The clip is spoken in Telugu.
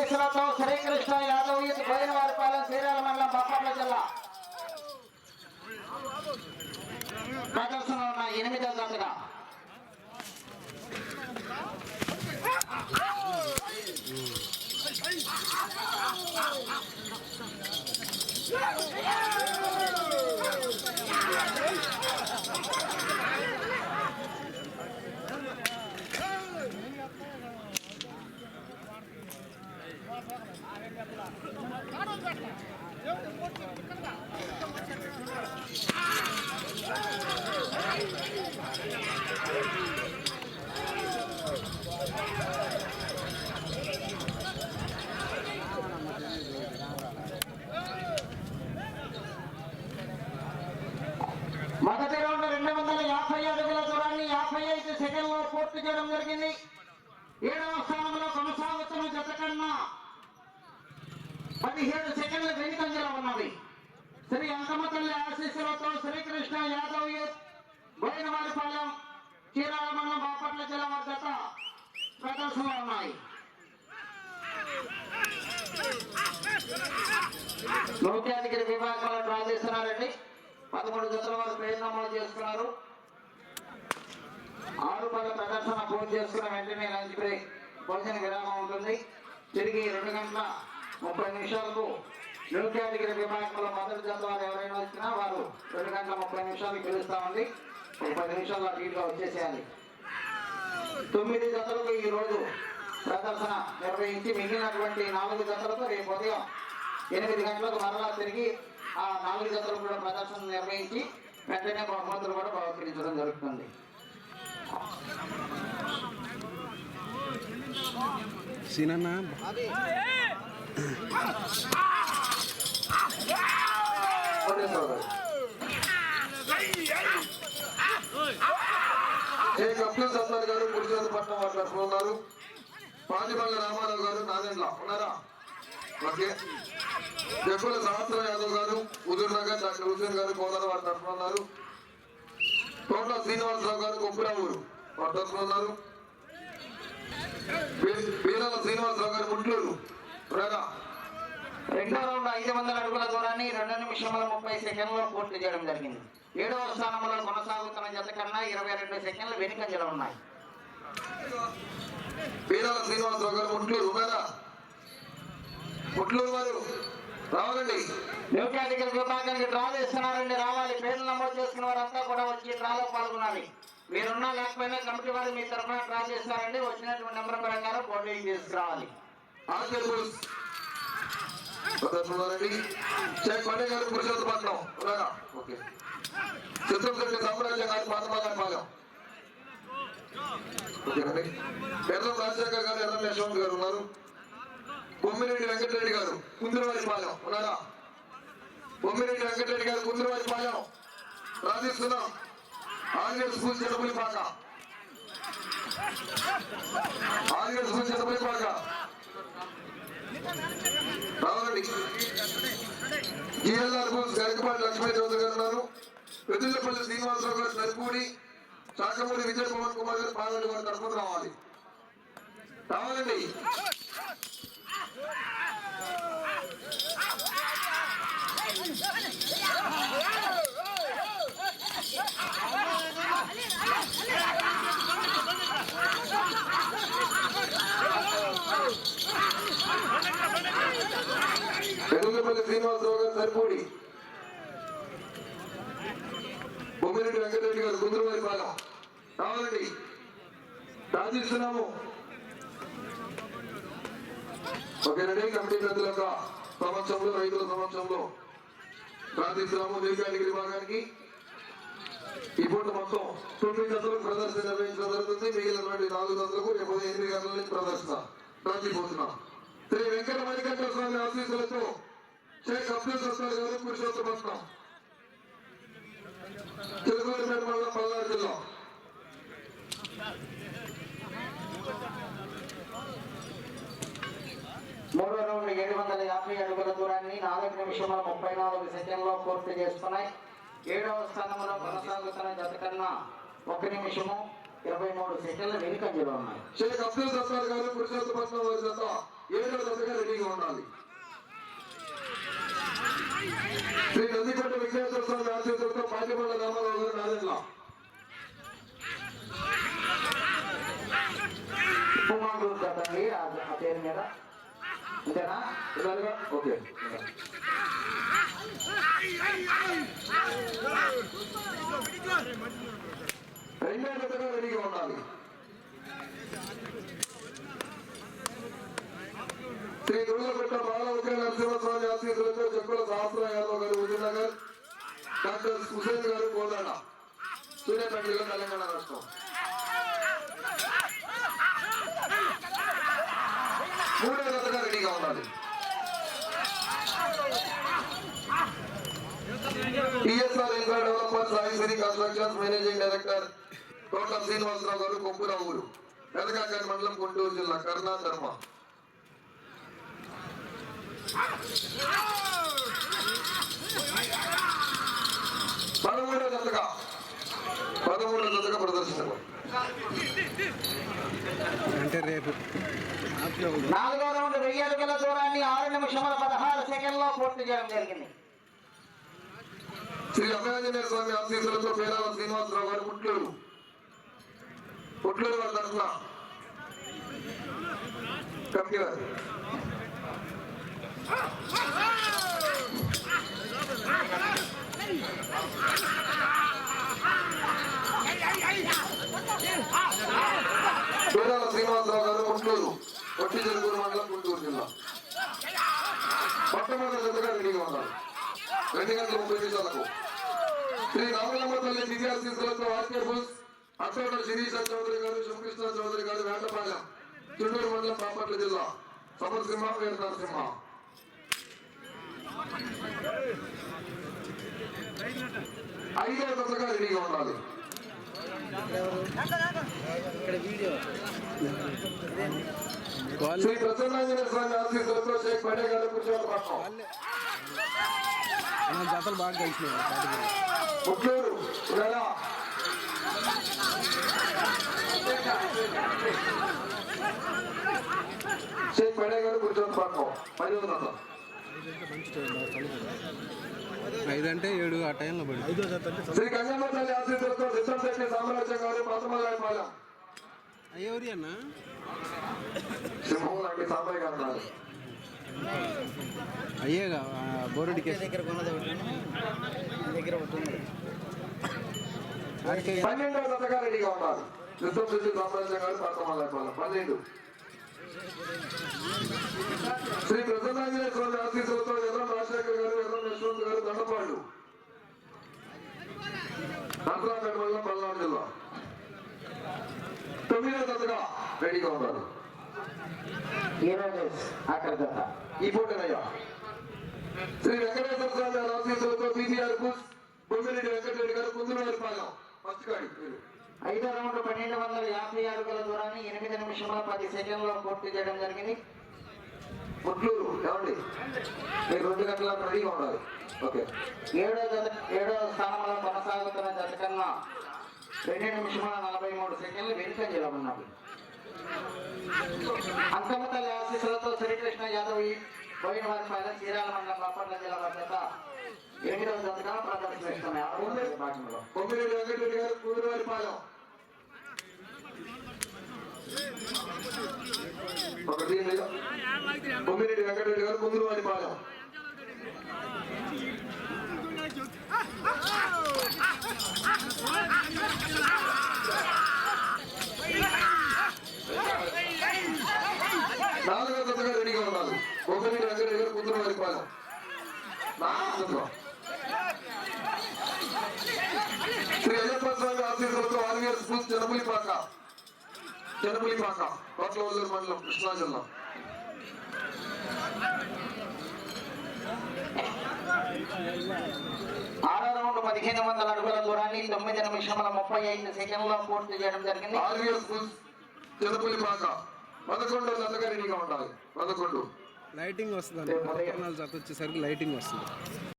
ఆశీస్సులతో శ్రీకృష్ణ యాదవ్ ఇది పోయిన వారి పాలెం శ్రీరాల మండలం బాపట్ల జిల్లా. ప్రదర్శన ఉన్న ఎనిమిదో జతగా. మొదటి రౌండ్ రెండు వందల యాభై అడుగుల దూరాన్ని యాభై ఐదు సెకండ్లో పూర్తి చేయడం జరిగింది. ఏడవ స్థానంలో కొనసాగుతున్న జత కన్నా పదిహేడు సెకండ్ల వెనుకంజలో ఉన్నది. శ్రీ అంకమ్మ తల్లి ఆశీస్సులతో శ్రీకృష్ణ యాదవ్ యూత్ చీరాల మండలం బాపట్ల జిల్లా వద్ద ప్రదర్శనలు ప్రదర్శనలో ఉన్నాయి. నూత్యాధికారి విభాగంలో డ్రా చేస్తున్నారండి. పదమూడు జతల వారు పేరు నమోదు చేసుకున్నారు. ఆరు పద ప్రదర్శన పూర్తి చేసుకున్న వెంటనే లంచ్ బ్రేక్ భోజన విరామం ఉంటుంది. తిరిగి రెండు గంటల ముప్పై నిమిషాలకు నూత్యాధికారి విభాగంలో మొదటి జత వారు ఎవరైనా వచ్చినా వారు రెండు గంటల ముప్పై నిమిషాలకు పిలుస్తామండి ముప్పై నిమిషాల్లో అటు ఇటుగా వచ్చేసేయాలి. తొమ్మిది జతలకు ఈ రోజు ప్రదర్శన నిర్వహించి మిగిలినటువంటి నాలుగు జతలకు రేపు ఉదయం ఎనిమిది గంటలకు మరలా తిరిగి ఆ నాలుగు జతలకు కూడా ప్రదర్శన నిర్వహించి వెంటనే బహుమతులు కూడా బహుకరించడం జరుగుతుంది. సీనన్నా. షేక్ అబ్దుల్ సత్తార్ గారు పురుషోత్తపట్నం వారు తరఫున రామారావు గారు నాదెండ్ల ఉన్నారా? ఓకే. జబ్బుల సహస్ర యాదవ్ గారు హుజూర్ నగర్ డాక్టర్ హుసేన్ గారు కోదర వారు తరఫున్నారు తోట శ్రీనివాసరావు గారు కొప్పురావూరు వారు తరఫున్నారు వీరాల శ్రీనివాసరావు గారు గుంటూరు ఉన్నారా రెండో రౌండ్ ఐదు వందల అడుగుల దూరాన్ని రెండు నిమిషముల ముప్పై సెకండ్లో పూర్తి చేయడం జరిగింది. ఏడవ స్థానంలో కొనసాగుతున్న జత కన్నా ఇరవై రెండు సెకండ్లు వెనుకంజలో ఉన్నాయి. వీరాల శ్రీనివాసరావు గారు ముట్లూరు ముట్లూరు వారు రావాలండి. న్యూ కేటగిరీ విభాగానికి డ్రా చేస్తున్నారండి రావాలి. పేర్లు నమోదు చేసుకున్న వారంతా కూడా వచ్చి డ్రాలో పాల్గొనాలి. మీరున్నా లేకపోయినా కమిటీ వారు మీ తరఫున డ్రా చేస్తారండి. వచ్చినటువంటి నెంబర్ ప్రకారం బోర్డు తీసుకురావాలి. ఆంధ్రప్రదేశ్ ప్రదర్శనలోనండి షేక్ పండే గారు పురుషోత్తపట్నం ఉన్నారా? ఓకే. చిత్రంశెట్టి సామ్రాజ్యం గారు పాతమాగారి పాలెం. ఓకేనండి ఎర్రం రాజశేఖర్ గారు ఎర్రం యశ్వంత్ గారు ఉన్నారు. బొమ్మిరెడ్డి వెంకటరెడ్డి గారు కుందులవారి పాలెం. ఉన్నారా? బొమ్మిరెడ్డి వెంకటరెడ్డి గారు కుందులవారి పాలెం. రాజేస్తున్నాం ఆంధ్ర స్కూల్ చెడపులి పాక. ఆంధ్ర స్కూల్ చెడపులి పాక. రావాలండి. జిఎల్ఆర్ బోస్ గరికపాటి లక్ష్మీ చౌదరి గారు ఉన్నారు. వెదులపల్లి శ్రీనివాసరావు గారు సరిపూడి శాఖమూడి విజయ్ పవన్ కుమార్ గారు పాల్గొని వారి తరఫున రావాలి. రావాలండి. పెద్దపల్లి శ్రీనివాసరావు గారు సరిపోడి. బొమ్మిరెడ్డి వెంకటరెడ్డి గారు గుండ్రవారి బాగా. రావాలండి. రాజిస్తున్నాము ఓకేనండి కమిటీ పెద్దల యొక్క సమక్షంలో రైతుల సమక్షంలో ప్రార్థిస్తున్నాము దీర్ఘానికి భాగానికి ఈ పూట మొత్తం తొమ్మిది గంటలకు ప్రదర్శన నిర్వహించడం జరుగుతుంది. మిగిలినటువంటి నాలుగు గంటలకు రేపు ఎనిమిది గంటల నుంచి ప్రదర్శన రాజీపోతున్నాం శ్రీ వెంకట మణికంఠ స్వామి ఆశీస్సులతో షేక్ అబ్దుల్ సత్తార్ గారు పురుషోత్తపట్నం తెలుగువారిపేట మండలం పల్నాడు జిల్లా. మూడో రౌండ్ ఏడు వందల యాభై అడుగుల దూరాన్ని నాలుగు నిమిషముల ముప్పై నాలుగు సెకండ్లో పూర్తి చేస్తున్నాయి ఏడవ స్థానంలో కొనసాగుతున్న జత కన్నా ఒక నిమిషము ఇరవై మూడు సెకండ్లు వెనుకంజలో ఉన్నాయి. షేక్ అబ్దుల్ సత్తార్ గారు పురుషోత్తపట్నం వారి జత. ఏడవ దశగా రెడీగా ఉండాలి. శ్రీ నందికొండ విఘ్నేశ్వర స్వామి ఆశీస్సులతో పాటిపల్ల రామారావు గారు నాదెండ్ల ఉప్మాంగూరు కదండి ఆ ఆ పేరు మీద అంతేనా విన్నారుగా? ఓకే రెండో దశగా రెడీగా ఉండాలి TSR infra developers Rayasri constructions managing director Kotla Srinivasarao garu కొంపురావు ఊరు పెదకాకాని మండలం గుంటూరు జిల్లా కరుణా ధర్మ. పదమూడో జతగా పదమూడో జతగా ప్రదర్శించారు అంటే రేపు. నాలుగో రౌండ్ వెయ్యి అడుగుల దూరాన్ని ఆరు నిమిషముల పదహారు సెకండ్లో పూర్తి చేయడం జరిగింది. శ్రీ అభయాంజనేయ స్వామి ఆశీస్సులతో పేరాల శ్రీనివాసరావు గారు పుట్లూరు. పుట్లూరు వారి తరఫున. కమిటీ పేరాల శ్రీనివాసరావు గారు పుట్లూరు. పొట్టి జరుగురు మండలం గుంటూరు జిల్లా. మొట్టమొదటి జతగా రెడీగా ఉన్నారు. రెండు గంటల ముప్పై నిమిషాలకు. శ్రీ రామలమ్మ తల్లి దివ్యాశీస్సులతో ఆర్కే బుల్స్ అక్షోట శిరీష చౌదరి గారు శివకృష్ణ చౌదరి గారు వేటపాలెం చిత్తూరు మండలం బాపట్ల జిల్లా సమర్ సింహ వీర నరసింహ ఐదో దశగా రెడీగా ఉండాలి. శ్రీ ప్రసన్నాంజనేయ స్వామి ఆశీస్సులతో షేక్ పడే గారు కూర్చోవాలి మన జతలు బాగా కలిసినాయి. గారు పది వందల. ఐదు అంటే ఏడు ఆ టైంలో పడి. శ్రీ గంగమ్మ తల్లి ఆశీస్సులతో సిద్ధంశెట్టి సామ్రాజ్యం గారు పాతమల్లాయపాలెం ఎవరి అన్న? సింహం లాంటి సాంబయ్య గారు ఉన్నారు. అయ్యేగా బోరుడికి దగ్గర దగ్గర పన్నెండవ జతగా రెడీగా ఉన్నారు. సిద్ధంశెట్టి సామ్రాజ్యం గారు పాతమల్లాయపాలెం పన్నెండు. శ్రీ ప్రసన్నాంజనేయ స్వామి ఆశీస్సులతో ఎర్రం రాజశేఖర్ గారు ఎర్రం యశ్వంత్ గారు దండపాడు. నరసరాపేట మండలం పల్నాడు జిల్లా. తొమ్మిదో జతగా రెడీగా ఉన్నారు. ఈ రోజు ఆఖరి జత ఈ పూటనయ్యా శ్రీ వెంకటేశ్వర స్వామి గారి ఆశీస్సులతో పీపీఆర్ కుస్ బొమ్మిరెడ్డి వెంకటరెడ్డి గారు కుందులవారి పాలెం ఫస్ట్ కాడి. పేరు. ఐదో రౌండ్ పన్నెండు వందల యాభై అడుగుల దూరాన్ని ఎనిమిది నిమిషముల పది సెకండ్లో పూర్తి చేయడం జరిగింది. పుట్లూరు ఏమండి? మీరు రెండు గంటల రెడీగా ఉండాలి. ఓకే. ఏడో జత ఏడో స్థానంలో కొనసాగుతున్న జత కన్నా రెండు నిమిషముల నలభై మూడు సెకండ్లు వెనుకంజలో ఉన్నది. అంకమ్మ తల్లి ఆశీస్సులతో శ్రీకృష్ణ యాదవ్ పోయిన వారి పైన చీరాల మండలం బాపట్ల జిల్లా భద్రత ఎనిమిదవ ఆరో భాగంలో. బొమ్మిరెడ్డి వెంకటరెడ్డి గారు కుందులవారి పాలెం ఒకటి లేదా? బొమ్మిరెడ్డి వెంకటరెడ్డి గారు కుందులవారి పాలెం నాలుగో జతగా రెడీగా ఉండాలి బొమ్మిరెడ్డి వెంకటరెడ్డి గారు కుందులవారి పాలెం నాలుగో జత. శ్రీ అయ్యప్ప స్వామి ఆశీస్సులతో ఆర్వీఆర్ స్కూల్ జనపులిపాక జనపులిపాక కోట్లవల్లూరు మండలం కృష్ణా జిల్లా ఆరో రౌండ్ పదిహేను వందల అడుగుల దూరాన్ని తొమ్మిది నిమిషముల ముప్పై ఐదు సెకండ్లో పూర్తి చేయడం జరిగింది ఆర్వీఆర్ స్కూల్ జనపులిపాక పదకొండు జతగా ఉండాలి. పదకొండు. లైటింగ్ వస్తుంది జత వచ్చేసరికి లైటింగ్ వస్తుంది.